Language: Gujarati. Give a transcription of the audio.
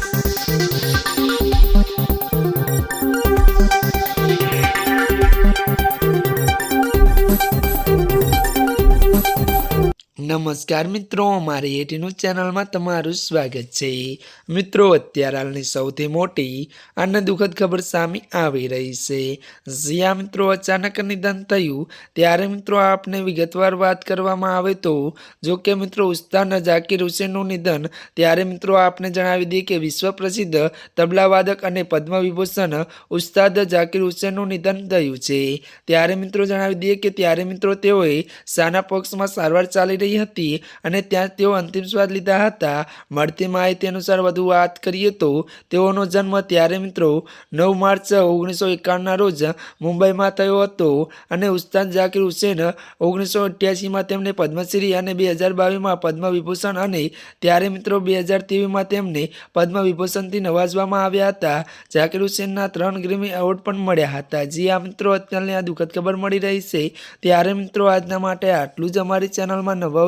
Thank you. નમસ્કાર મિત્રો, અમારી એટીનું ચેનલમાં તમારું સ્વાગત છે. મિત્રો, અત્યારે હાલની સૌથી મોટી અને દુઃખદ ખબર સામે આવી રહી છે. જ્યાં મિત્રો અચાનક નિધન થયું, ત્યારે મિત્રો આપને વિગતવાર વાત કરવામાં આવે તો, જો કે મિત્રો ઉસ્તાદ ઝાકીર હુસેનનું નિધન, ત્યારે મિત્રો આપને જણાવી દઈએ કે વિશ્વ પ્રસિદ્ધ તબલાવાદક અને પદ્મ વિભૂષણ ઉસ્તાદ ઝાકીર હુસેનનું નિધન થયું છે. ત્યારે મિત્રો જણાવી દઈએ કે ત્યારે મિત્રો તેઓએ સાના પક્ષમાં સારવાર ચાલી રહી હતી અને ત્યાં તેઓ અંતિમ સ્વાદ લીધા હતા. મળતી માહિતી અનુસાર વધુ વાત કરીએ તો, તેઓનો જન્મ ત્યારે મિત્રો નવ માર્ચ ઓગણીસો એકાવનના રોજ મુંબઈમાં થયો હતો અને ઉસ્તાદ ઝાકીર હુસેન ઓગણીસો અઠ્યાસીમાં તેમને પદ્મશ્રી અને બે હજાર બાવીસમાં પદ્મ વિભૂષણ અને ત્યારે મિત્રો બે હજાર તેવીસમાં તેમને પદ્મ વિભૂષણથી નવાજવામાં આવ્યા હતા. ઝાકીર હુસેનના ત્રણ ગ્રેમી એવોર્ડ પણ મળ્યા હતા. જે આ મિત્રો, અત્યારની આ દુઃખદ ખબર મળી રહી છે. ત્યારે મિત્રો, આજના માટે આટલું જ. અમારી ચેનલમાં નવા